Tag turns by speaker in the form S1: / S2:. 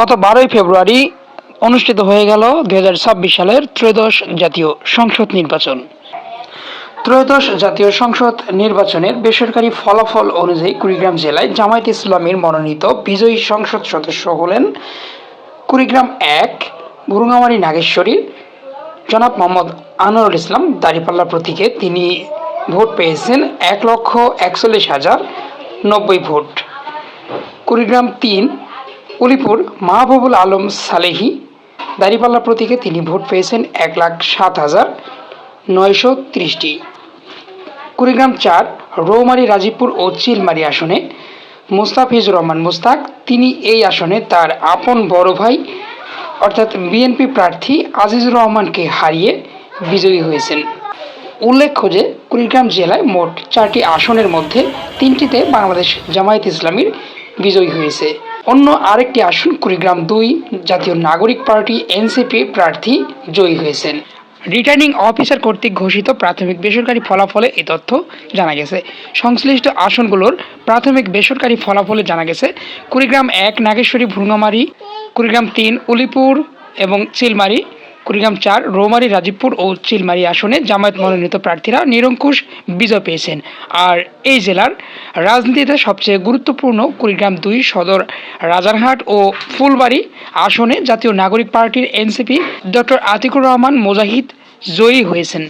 S1: গত বারোই ফেব্রুয়ারি অনুষ্ঠিত হয়ে গেল দুই সালের ত্রয়োদশ জাতীয় সংসদ নির্বাচন। ত্রয়োদশ জাতীয় সংসদ নির্বাচনের বেসরকারি ফলাফল অনুযায়ী কুড়িগ্রাম জেলায় জামায়াত ইসলামীর মনোনীত বিজয়ী সংসদ সদস্য হলেন কুড়িগ্রাম এক বুরুঙ্গামারি নাগেশ্বরী, জনাব মোহাম্মদ আনোয়ারুল ইসলাম। দাঁড়িপাল্লা প্রতীকে তিনি ভোট পেয়েছেন এক লক্ষ একচল্লিশ হাজার নব্বই ভোট। কুড়িগ্রাম তিন উলিপুর মাহবুবুল আলম সালেহি দাঁড়িপাল্লা প্রতীকে তিনি ভোট পেয়েছেন এক লাখ সাত হাজার নয়শো ত্রিশটি। কুড়িগ্রাম চার, রৌমারি, রাজীবপুর ও চিলমারি আসনে মুস্তাফিজুর রহমান মুস্তাক, তিনি এই আসনে তার আপন বড় ভাই অর্থাৎ বিএনপি প্রার্থী আজিজুর রহমানকে হারিয়ে বিজয়ী হয়েছেন। উল্লেখ্য যে কুড়িগ্রাম জেলায় মোট চারটি আসনের মধ্যে তিনটিতে বাংলাদেশ জামায়াত ইসলামীর বিজয়ী হয়েছে। অন্য আরেকটি আসন কুড়িগ্রাম দুই জাতীয় নাগরিক পার্টি এনসিপি প্রার্থী জয়ী হয়েছেন। রিটার্নিং অফিসার কর্তৃক ঘোষিত প্রাথমিক বেসরকারি ফলাফলে এই তথ্য জানা গেছে। সংশ্লিষ্ট আসনগুলোর প্রাথমিক বেসরকারি ফলাফলে জানা গেছে, কুড়িগ্রাম এক, নাগেশ্বরী ভ্রুঙ্গামারি কুড়িগ্রাম তিন, উলিপুর এবং চিলমারি কুড়িগ্রাম চার, রোমারি, রাজীবপুর ও চিলমারি আসনে জামায়াত মনোনীত প্রার্থীরা নিরঙ্কুশ বিজয় পেয়েছেন। আর এই জেলার রাজনীতিতে সবচেয়ে গুরুত্বপূর্ণ কুড়িগ্রাম দুই সদর রাজারহাট ও ফুলবাড়ি আসনে জাতীয় নাগরিক পার্টির এনসিপি ডক্টর আতিকুর রহমান মোজাহিদ জয়ী হয়েছেন।